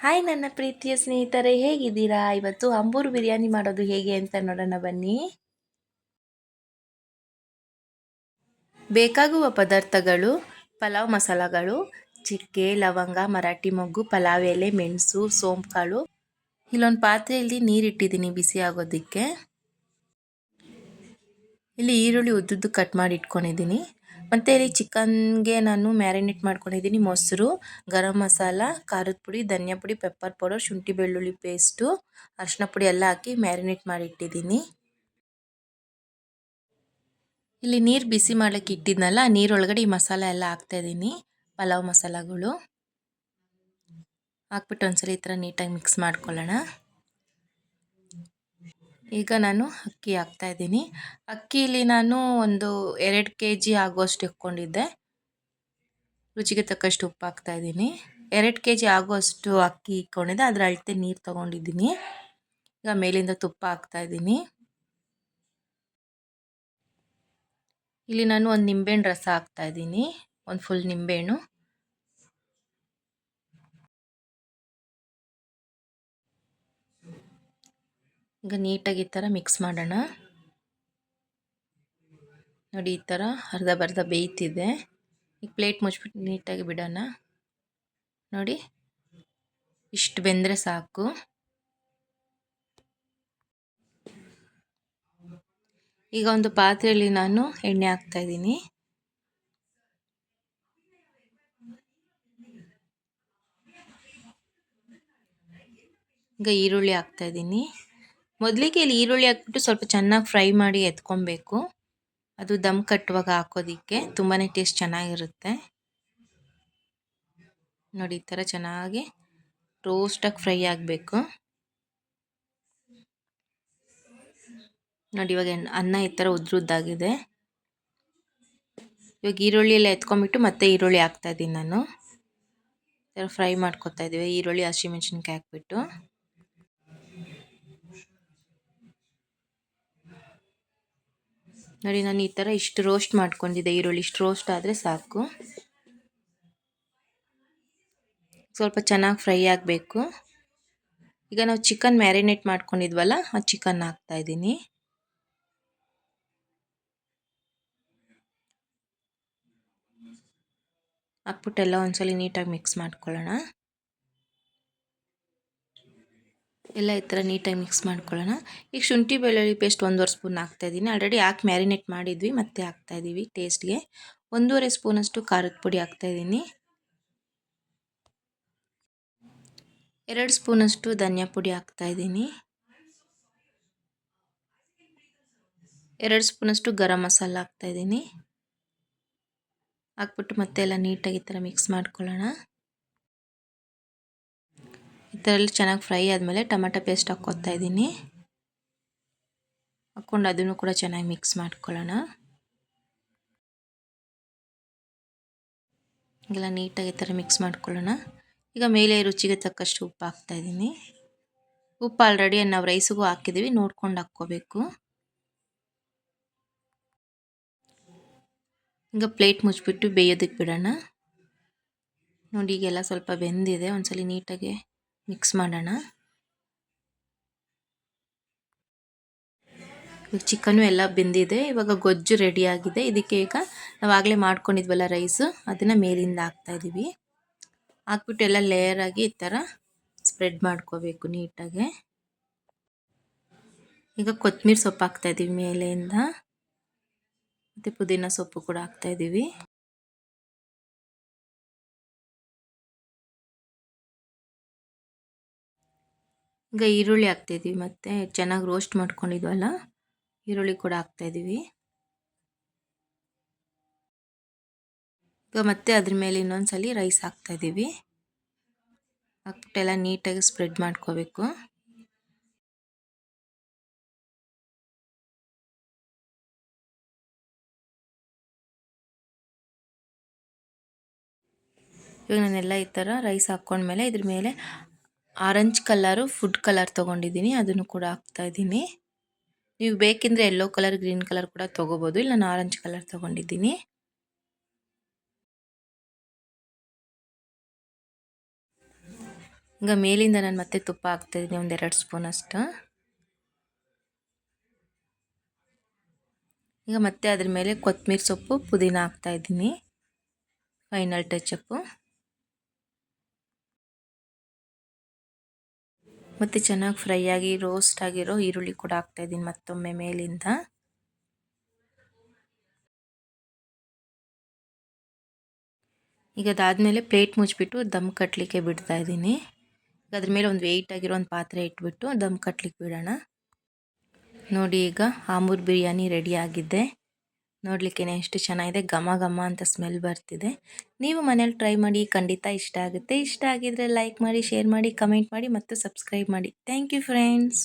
Hi ನನ್ನ ಪ್ರೀತಿಯ ಸ್ನೇಹಿತರೆ, ಹೇಗಿದ್ದೀರಾ? ಇವತ್ತು ಅಂಬೂರು ಬಿರಿಯಾನಿ ಮಾಡೋದು ಹೇಗೆ ಅಂತ ನೋಡೋಣ ಬನ್ನಿ. ಬೇಕಾಗುವ ಪದಾರ್ಥಗಳು, ಪಲಾವ್ ಮಸಾಲಗಳು, ಚಿಕ್ಕೆ, ಲವಂಗ, ಮರಾಠಿ ಮೊಗ್ಗು, ಪಲಾವ್ ಎಲೆ, ಮೆಣಸು ಸೋಂಪು ಕಾಳು ಇಲ್ಲೊಂದು ಪಾತ್ರೆಯಲ್ಲಿ ನೀರಿಟ್ಟಿದ್ದೀನಿ ಬಿಸಿ ಆಗೋದಕ್ಕೆ. ಇಲ್ಲಿ ಈರುಳ್ಳಿ ಉದ್ದುದ್ದು ಕಟ್ ಮಾಡಿ ಇಟ್ಕೊಂಡಿದ್ದೀನಿ. ಮತ್ತು ಇಲ್ಲಿ ಚಿಕನ್ಗೆ ನಾನು ಮ್ಯಾರಿನೇಟ್ ಮಾಡ್ಕೊಂಡಿದ್ದೀನಿ ಮೊಸರು, ಗರಂ ಮಸಾಲ, ಖಾರದ ಪುಡಿ, ಧನಿಯಾ ಪುಡಿ, ಪೆಪ್ಪರ್ ಪೌಡರ್, ಶುಂಠಿ ಬೆಳ್ಳುಳ್ಳಿ ಪೇಸ್ಟು ಅರಿಶಿನ ಪುಡಿ ಎಲ್ಲ ಹಾಕಿ ಮ್ಯಾರಿನೇಟ್ ಮಾಡಿ ಇಟ್ಟಿದ್ದೀನಿ ಇಲ್ಲಿ ನೀರು ಬಿಸಿ ಮಾಡೋಕ್ಕೆ ಇಟ್ಟಿದ್ನಲ್ಲ, ನೀರೊಳಗಡೆ ಈ ಮಸಾಲ ಎಲ್ಲ ಹಾಕ್ತಾಯಿದ್ದೀನಿ ಪಲಾವ್ ಮಸಾಲಗಳು. ಹಾಕ್ಬಿಟ್ಟು ಒಂದ್ಸಲ ಈ ಥರ ನೀಟಾಗಿ ಮಿಕ್ಸ್ ಮಾಡ್ಕೊಳ್ಳೋಣ. ಈಗ ನಾನು ಅಕ್ಕಿ ಹಾಕ್ತಾ ಹಾಕ್ತಾಯಿದ್ದೀನಿ ಅಕ್ಕಿಲಿ ನಾನು ಒಂದು ಎರಡು ಕೆ ಜಿ ಆಗುವಷ್ಟು ಇಟ್ಕೊಂಡಿದ್ದೆ. ರುಚಿಗೆ ತಕ್ಕಷ್ಟು ಉಪ್ಪು ಹಾಕ್ತಾಯಿದ್ದೀನಿ ಎರಡು ಕೆ ಜಿ ಆಗುವಷ್ಟು ಅಕ್ಕಿ ಇಟ್ಕೊಂಡಿದ್ದೆ. ಅದರ ಅಳತೆ ನೀರು ತೊಗೊಂಡಿದ್ದೀನಿ. ಈಗ ಮೇಲಿಂದ ತುಪ್ಪ ಹಾಕ್ತಾ ಇದ್ದೀನಿ. ಇಲ್ಲಿ ನಾನು ಒಂದು ನಿಂಬೆಹಣ್ಣು ರಸ ಹಾಕ್ತಾ ಇದ್ದೀನಿ. ಒಂದು ಫುಲ್ ನಿಂಬೆಹಣ್ಣು. ಈಗ ನೀಟಾಗಿ ಈ ಥರ ಮಿಕ್ಸ್ ಮಾಡೋಣ. ನೋಡಿ, ಈ ಥರ ಅರ್ಧ ಬರ್ಧ ಬೇಯ್ತಿದೆ. ಈಗ ಪ್ಲೇಟ್ ಮುಚ್ಚಿಬಿಟ್ಟು ನೀಟಾಗಿ ಬಿಡೋಣ. ನೋಡಿ, ಇಷ್ಟು ಬೆಂದರೆ ಸಾಕು. ಈಗ ಒಂದು ಪಾತ್ರೆಯಲ್ಲಿ ನಾನು ಎಣ್ಣೆ ಹಾಕ್ತಾ ಇದ್ದೀನಿ. ಈಗ ಈರುಳ್ಳಿ ಹಾಕ್ತಾಯಿದ್ದೀನಿ ಮೊದಲಿಗೆ ಇಲ್ಲಿ ಈರುಳ್ಳಿ ಹಾಕ್ಬಿಟ್ಟು ಸ್ವಲ್ಪ ಚೆನ್ನಾಗಿ ಫ್ರೈ ಮಾಡಿ ಎತ್ಕೊಬೇಕು. ಅದು ದಮ್ ಕಟ್ಟುವಾಗ ಹಾಕೋದಿಕ್ಕೆ ತುಂಬಾ ಟೇಸ್ಟ್ ಚೆನ್ನಾಗಿರುತ್ತೆ. ನೋಡಿ, ಈ ಥರ ಚೆನ್ನಾಗಿ ರೋಸ್ಟಾಗಿ ಫ್ರೈ ಆಗಬೇಕು. ನೋಡಿ, ಇವಾಗ ಅನ್ನ ಈ ಥರ ಉದ್ರುದ್ದಾಗಿದೆ ಇವಾಗ ಈರುಳ್ಳಿ ಎಲ್ಲ ಎತ್ಕೊಂಡ್ಬಿಟ್ಟು ಮತ್ತೆ ಈರುಳ್ಳಿ ಹಾಕ್ತಾ ಇದ್ದೀನಿ ನಾನು. ಫ್ರೈ ಮಾಡ್ಕೊತಾ ಇದ್ದೀವಿ. ಈರುಳ್ಳಿ ಹಸಿಮೆಣ್ಸಿನ್ಕಾಯಿ ಹಾಕ್ಬಿಟ್ಟು. ನೋಡಿ, ನಾನು ಈ ಥರ ಇಷ್ಟು ರೋಸ್ಟ್ ಮಾಡ್ಕೊಂಡಿದ್ದೆ. ಈರುಳ್ಳಿ ಇಷ್ಟು ರೋಸ್ಟ್ ಆದರೆ ಸಾಕು. ಸ್ವಲ್ಪ ಚೆನ್ನಾಗಿ ಫ್ರೈ ಆಗಬೇಕು. ಈಗ ನಾವು ಚಿಕನ್ ಮ್ಯಾರಿನೇಟ್ ಮಾಡ್ಕೊಂಡಿದ್ವಲ್ಲ, ಆ ಚಿಕನ್ ಹಾಕ್ತಾಯಿದ್ದೀನಿ ಹಾಕ್ಬಿಟ್ಟೆಲ್ಲ ಒಂದ್ಸಲ ನೀಟಾಗಿ ಮಿಕ್ಸ್ ಮಾಡ್ಕೊಳ್ಳೋಣ. ಎಲ್ಲ ಈ ಥರ ನೀಟಾಗಿ ಮಿಕ್ಸ್ ಮಾಡ್ಕೊಳ್ಳೋಣ. ಈಗ ಶುಂಠಿ, ಬೆಳ್ಳುಳ್ಳಿ ಪೇಸ್ಟ್ ಒಂದೂವರೆ ಸ್ಪೂನ್ ಹಾಕ್ತಾಯಿದ್ದೀನಿ ಆಲ್ರೆಡಿ ಹಾಕಿ ಮ್ಯಾರಿನೇಟ್ ಮಾಡಿದ್ವಿ, ಮತ್ತೆ ಹಾಕ್ತಾಯಿದ್ದೀವಿ ಟೇಸ್ಟ್ಗೆ ಒಂದೂವರೆ ಸ್ಪೂನಷ್ಟು ಖಾರದ ಪುಡಿ ಹಾಕ್ತಾಯಿದ್ದೀನಿ ಎರಡು ಸ್ಪೂನಷ್ಟು ಧನಿಯಾ ಪುಡಿ ಹಾಕ್ತಾಯಿದ್ದೀನಿ ಎರಡು ಸ್ಪೂನಷ್ಟು ಗರಂ ಮಸಾಲ ಹಾಕ್ತಾಯಿದ್ದೀನಿ ಹಾಕ್ಬಿಟ್ಟು ಮತ್ತೆ ಎಲ್ಲ ನೀಟಾಗಿ ಈ ಥರ ಮಿಕ್ಸ್ ಮಾಡ್ಕೊಳ್ಳೋಣ. ಎಲ್ಲ ಚೆನ್ನಾಗಿ ಫ್ರೈ ಆದಮೇಲೆ ಟೊಮೆಟೊ ಪೇಸ್ಟ್ ಹಾಕ್ಕೊತಾ ಇದ್ದೀನಿ. ಹಾಕ್ಕೊಂಡು ಅದನ್ನು ಕೂಡ ಚೆನ್ನಾಗಿ ಮಿಕ್ಸ್ ಮಾಡ್ಕೊಳ್ಳೋಣ. ಎಲ್ಲ ನೀಟಾಗಿ ಥರ ಮಿಕ್ಸ್ ಮಾಡ್ಕೊಳ್ಳೋಣ. ಈಗ ಮೇಲೆ ರುಚಿಗೆ ತಕ್ಕಷ್ಟು ಉಪ್ಪು ಹಾಕ್ತಾ ಇದ್ದೀನಿ. ಉಪ್ಪು ಆಲ್ರೆಡಿ ನಾವು ರೈಸಿಗೂ ಹಾಕಿದ್ದೀವಿ, ನೋಡ್ಕೊಂಡು ಹಾಕ್ಕೋಬೇಕು. ಈಗ ಪ್ಲೇಟ್ ಮುಚ್ಚಿಬಿಟ್ಟು ಬೇಯೋದಕ್ಕೆ ಬಿಡೋಣ. ನೋಡಿ, ಈಗೆಲ್ಲ ಸ್ವಲ್ಪ ಬೆಂದಿದೆ. ಒಂದ್ಸಲಿ ನೀಟಾಗಿ ಮಿಕ್ಸ್ ಮಾಡೋಣ. ಈಗ ಚಿಕನು ಎಲ್ಲ ಬೆಂದಿದೆ, ಇವಾಗ ಗೊಜ್ಜು ರೆಡಿಯಾಗಿದೆ ಇದಕ್ಕೆ ಈಗ ನಾವು ಆಗಲೇ ಮಾಡ್ಕೊಂಡಿದ್ವಲ್ಲ ರೈಸು ಅದನ್ನು ಮೇಲಿಂದ ಹಾಕ್ತಾಯಿದ್ದೀವಿ ಹಾಕ್ಬಿಟ್ಟು ಎಲ್ಲ ಲೇಯರಾಗಿ ಈ ಥರ ಸ್ಪ್ರೆಡ್ ಮಾಡ್ಕೋಬೇಕು ನೀಟಾಗೆ. ಈಗ ಕೊತ್ತಂಬರಿ ಸೊಪ್ಪು ಹಾಕ್ತಾಯಿದ್ದೀವಿ ಮೇಲೆಯಿಂದ ಮತ್ತು ಪುದೀನ ಸೊಪ್ಪು ಕೂಡ ಹಾಕ್ತಾಯಿದ್ದೀವಿ ಈಗ ಈರುಳ್ಳಿ ಹಾಕ್ತಾಯಿದ್ದೀವಿ ಮತ್ತು ಚೆನ್ನಾಗಿ ರೋಸ್ಟ್ ಮಾಡ್ಕೊಂಡಿದ್ವಲ್ಲ, ಈರುಳ್ಳಿ ಕೂಡ ಹಾಕ್ತಾಯಿದ್ದೀವಿ. ಈಗ ಮತ್ತೆ ಅದ್ರ ಮೇಲೆ ಇನ್ನೊಂದು ಸಲ ರೈಸ್ ಹಾಕ್ತಾಯಿದ್ದೀವಿ. ಹಾಕ್ಬಿಟ್ಟೆಲ್ಲ ನೀಟಾಗಿ ಸ್ಪ್ರೆಡ್ ಮಾಡ್ಕೋಬೇಕು. ಇವಾಗ ನಾನೆಲ್ಲ ಈ ಥರ ರೈಸ್ ಹಾಕ್ಕೊಂಡ್ಮೇಲೆ ಇದ್ರ ಮೇಲೆ ಆರೆಂಜ್ ಕಲರು ಫುಡ್ ಕಲರ್ ತಗೊಂಡಿದ್ದೀನಿ, ಅದನ್ನು ಕೂಡ ಹಾಕ್ತಾಯಿದ್ದೀನಿ ನೀವು ಬೇಕೆಂದರೆ ಎಲ್ಲೋ ಕಲರ್ ಗ್ರೀನ್ ಕಲರ್ ಕೂಡ ತೊಗೋಬೋದು, ಇಲ್ಲ ನಾನು ಆರೆಂಜ್ ಕಲರ್ ತೊಗೊಂಡಿದ್ದೀನಿ. ಈಗ ಮೇಲಿಂದ ನಾನು ಮತ್ತೆ ತುಪ್ಪ ಹಾಕ್ತಾಯಿದ್ದೀನಿ ಒಂದೆರಡು ಸ್ಪೂನ್ ಅಷ್ಟು. ಈಗ ಮತ್ತೆ ಅದ್ರ ಮೇಲೆ ಕೊತ್ತಂಬರಿ ಸೊಪ್ಪು, ಪುದೀನ ಹಾಕ್ತಾಯಿದ್ದೀನಿ ಫೈನಲ್ ಟಚಪ್ಪು ಮತ್ತು ಚೆನ್ನಾಗಿ ಫ್ರೈ ಆಗಿ ರೋಸ್ಟ್ ಆಗಿರೋ ಈರುಳ್ಳಿ ಕೂಡ ಹಾಕ್ತಾಯಿದ್ದೀನಿ ಮತ್ತೊಮ್ಮೆ ಮೇಲಿಂದ. ಈಗ ಅದಾದಮೇಲೆ ಪ್ಲೇಟ್ ಮುಚ್ಚಿಬಿಟ್ಟು ದಮ್ ಕಟ್ಟಲಿಕ್ಕೆ ಬಿಡ್ತಾ ಇದ್ದೀನಿ. ಈಗ ಅದ್ರ ಮೇಲೆ ಒಂದು ವೆಯ್ಟ್ ಆಗಿರೋ ಒಂದು ಪಾತ್ರೆ ಇಟ್ಬಿಟ್ಟು ದಮ್ ಕಟ್ಟಲಿಕ್ಕೆ ಬಿಡೋಣ. ನೋಡಿ ಈಗ ಆಮೂರ್ ಬಿರಿಯಾನಿ ರೆಡಿ ಆಗಿದೆ. ನೋಡಲಿಕ್ಕೆ ಎಷ್ಟು ಚೆನ್ನಾಗಿದೆ, ಘಮ ಘಮ ಅಂತ ಸ್ಮೆಲ್ ಬರ್ತಿದೆ. ನೀವು ಮನೇಲಿ ಟ್ರೈ ಮಾಡಿ, ಖಂಡಿತ ಇಷ್ಟ ಆಗುತ್ತೆ. ಇಷ್ಟ ಆಗಿದ್ರೆ ಲೈಕ್ ಮಾಡಿ ಶೇರ್ ಮಾಡಿ ಕಮೆಂಟ್ ಮಾಡಿ ಮತ್ತು ಸಬ್ಸ್ಕ್ರೈಬ್ ಮಾಡಿ. Thank you friends